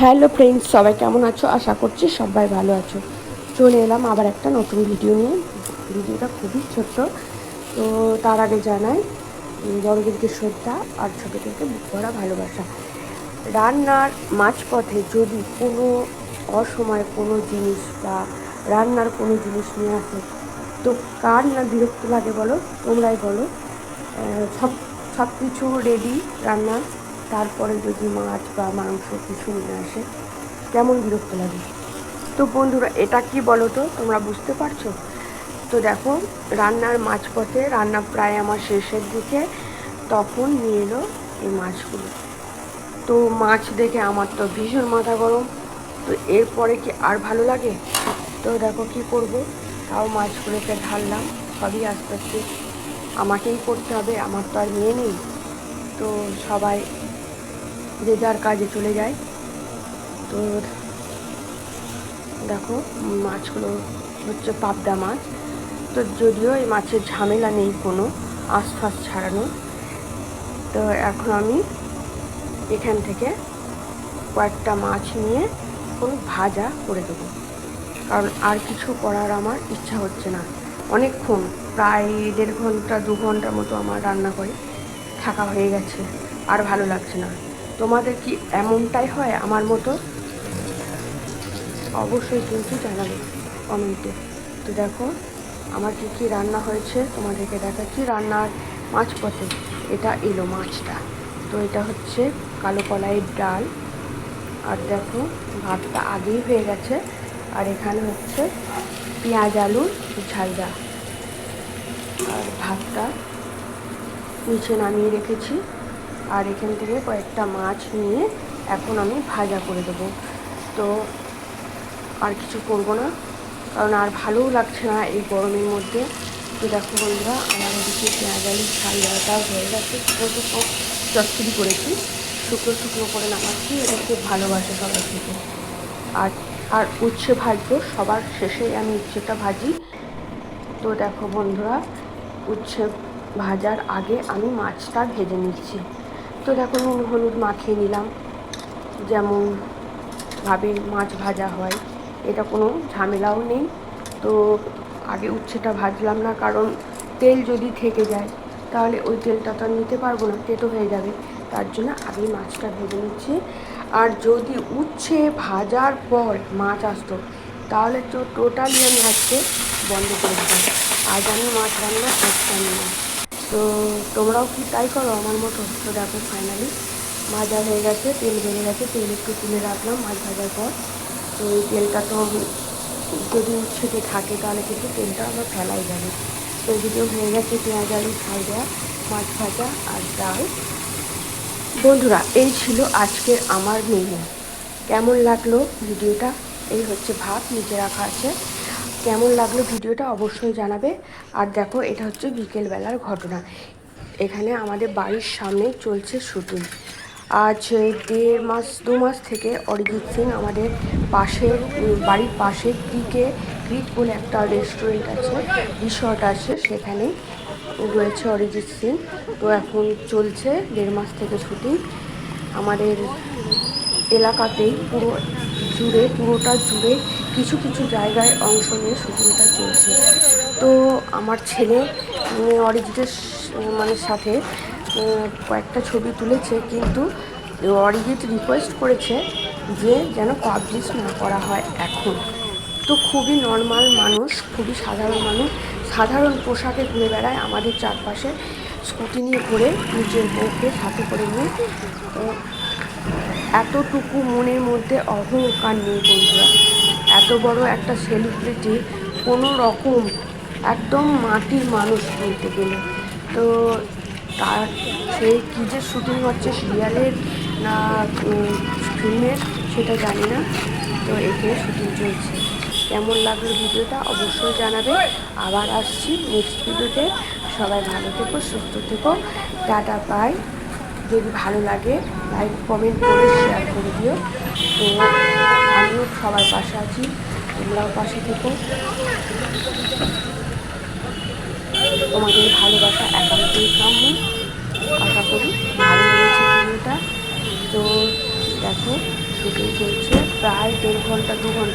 Hello friends, সবাই কেমন আছো? আশা করছি সবাই ভালো আছো। চলে এলাম আবার একটা নতুন ভিডিও নিয়ে। ভিডিওটা খুবই ছোট্ট। তো তার আগে জানাই বড়দেরকে শ্রদ্ধা আর ছোটোদেরকে বুক ভরা ভালোবাসা। রান্নার মাঝপথে যদি কোনো অসময় কোনো জিনিস বা রান্নার কোনো জিনিস নিয়ে আসে, তো কার না বিরক্ত লাগে বলো? তোমরাই বলো। সব সব কিছু রেডি রান্নার। তারপরে যদি মাছ বা মাংস কিছু নিয়ে আসে, কেমন বিরক্ত লাগে? তো বন্ধুরা, এটা কি বলো তো তোমরা বুঝতে পারছ? তো দেখো, রান্নার মাঝপথে রান্না প্রায় আমার শেষের দিকে তখন নিয়ে এলো এই মাছগুলো। তো মাছ দেখে আমার তো ভীষণ মাথা গরম। তো এরপরে কি আর ভালো লাগে? তো দেখো কি করব? তাও মাছগুলোকে ঢাললাম, সবই আস্তে আস্তে। আমাকেই করতে হবে, আমার তো আর মেয়ে নেই। তো সবাই যে যার কাজে চলে যায়। তো দেখো, মাছগুলো হচ্ছে পাবদা মাছ। তো যদিও এই মাছের ঝামেলা নেই কোনো, আশফাশ ছাড়ানো। তো এখন আমি এখান থেকে কয়েকটা মাছ নিয়ে কোনো ভাজা করে দেবো। কারণ আর কিছু করার আমার ইচ্ছা হচ্ছে না। অনেকক্ষণ, প্রায় দেড় ঘণ্টা, দু ঘণ্টার মতো আমার রান্না করে থাকা হয়ে গেছে। আর ভালো লাগছে না। তোমাদের কি এমনটাই হয় আমার মতো? অবশ্যই কিন্তু জানাবে কমেন্টে। তো দেখো, আমার কী কী রান্না হয়েছে? তোমাদেরকে দেখাচ্ছি রান্নার মাঝপথে এটা এলো মাছটা। তো এটা হচ্ছে কালো কলাইয়ের ডাল। আর দেখো, ভাতটা আগেই হয়ে গেছে। আর এখানে হচ্ছে পেঁয়াজ আলুর ঝালদা আর ভাতটা নিচে নামিয়ে রেখেছি। আর এখান থেকে কয়েকটা মাছ নিয়ে এখন আমি ভাজা করে দেবো। তো আর কিছু করব না, কারণ আর ভালোও লাগছে না এই গরমের মধ্যে। তো দেখো বন্ধুরা, আমার এদিকে পেঁয়াজ আলুর ঝাল দেওয়াটাও হয়ে গেছে। শুকনো শুকনো চচ্চড়ি করেছি। শুকনো শুকনো করে নামাচ্ছি, এটা খুব ভালোবাসে সবার থেকে আর আর উচ্ছে ভাজবো, সবার শেষে আমি উচ্ছেটা ভাজি। তো দেখো বন্ধুরা, উচ্ছে ভাজার আগে আমি মাছটা ভেজে নিচ্ছি। তো দেখো নুন, হলুদ মাখিয়ে নিলাম। যেমন ভাবে মাছ ভাজা হয়, এটা কোনো ঝামেলাও নেই। তো আগে উচ্ছেটা ভাজলাম না, কারণ তেল যদি থেকে যায়, তাহলে ওই তেলটা তো আর নিতে পারব না, তেতো হয়ে যাবে। তার জন্য আগে মাছটা ভেজে নিচ্ছি। আর যদি উচ্ছে ভাজার পর মাছ আসতো, তাহলে তো টোটালি আমি আজকে বন্ধ করে দিতাম। আজ আমি মাছ রান্না করতাম না। তো তোমরাও কি তাই করো আমার মতো? তো দেখো ফাইনালি ভাজা হয়ে গেছে, তেল বেড়ে গেছে, তেল একটু তুলে রাখলাম মাছ ভাজার পর। তো এই তেলটা তো যদি উচ্ছেতে থাকে তাহলে কিন্তু তেলটা আমার ফেলাই যাবে। তো এদিকেও হয়ে গেছে পেঁয়াজ, আলু দেওয়া, মাছ ভাজা আর ডাল। বন্ধুরা, এই ছিল আজকের আমার মেনু কেমন লাগল? ভিডিওটা, এই হচ্ছে ভাত, নিচে রাখা আছে। কেমন লাগল ভিডিওটা অবশ্যই জানাবে। আর দেখো, এটা হচ্ছে বিকেলবেলার ঘটনা। এখানে আমাদের বাড়ির সামনে চলছে শুটিং। আজ দেড় মাস, দু মাস থেকে অরিজিৎ সিং আমাদের পাশের বাড়ির পাশে ক্রিকে ক্রিক বলে একটা রেস্টুরেন্ট আছে রিসর্ট আছে সেখানে রয়েছে অরিজিৎ সিং। তো এখন চলছে দেড় মাস থেকে শুটিং। আমাদের এলাকাতেই পুরো জুড়ে, পুরোটা জুড়ে কিছু কিছু জায়গায় অংশ নিয়ে শুটিংটা চলছে। তো আমার ছেলে অরিজিতের মানে সাথে কয়েকটা ছবি তুলেছে, কিন্তু অরিজিৎ রিকোয়েস্ট করেছে যে যেন পাবলিশ না করা হয় এখন। তো খুবই নর্মাল মানুষ, খুবই সাধারণ মানুষ, সাধারণ পোশাকে ঘুরে বেড়ায়, আমাদের চারপাশে স্কুটি নিয়ে ঘুরে নিজের বউকে সাথে করে নিয়ে এতটুকু মনের মধ্যে অহংকার নেই বন্ধুরা। এত বড় একটা সেলিব্রিটি কোনো রকম একদম মাটির মানুষ বলতে গেলে। তো তার সেই কী যে শুটিং হচ্ছে সিরিয়ালের না ফিল্মের সেটা জানি না। তো এখানে শুটিং চলছে। কেমন লাগল ভিডিওটা অবশ্যই জানাবে। আবার আসছি নেক্সট ভিডিওতে সবাই ভালো থেকো, সুস্থ থেকো। টাটা পাই যদি ভালো লাগে লাইক কমেন্ট করে শেয়ার করে দিও। তো আমিও সবার পাশে আছি, তোমরাও পাশে থেকো। তোমাদের ভালোবাসা একান্তই কাম্য। আশা করি ভালো লেগেছে ভিডিওটা। তো দেখো শুটিং চলছে। প্রায় দেড় ঘণ্টা, দু ঘণ্টা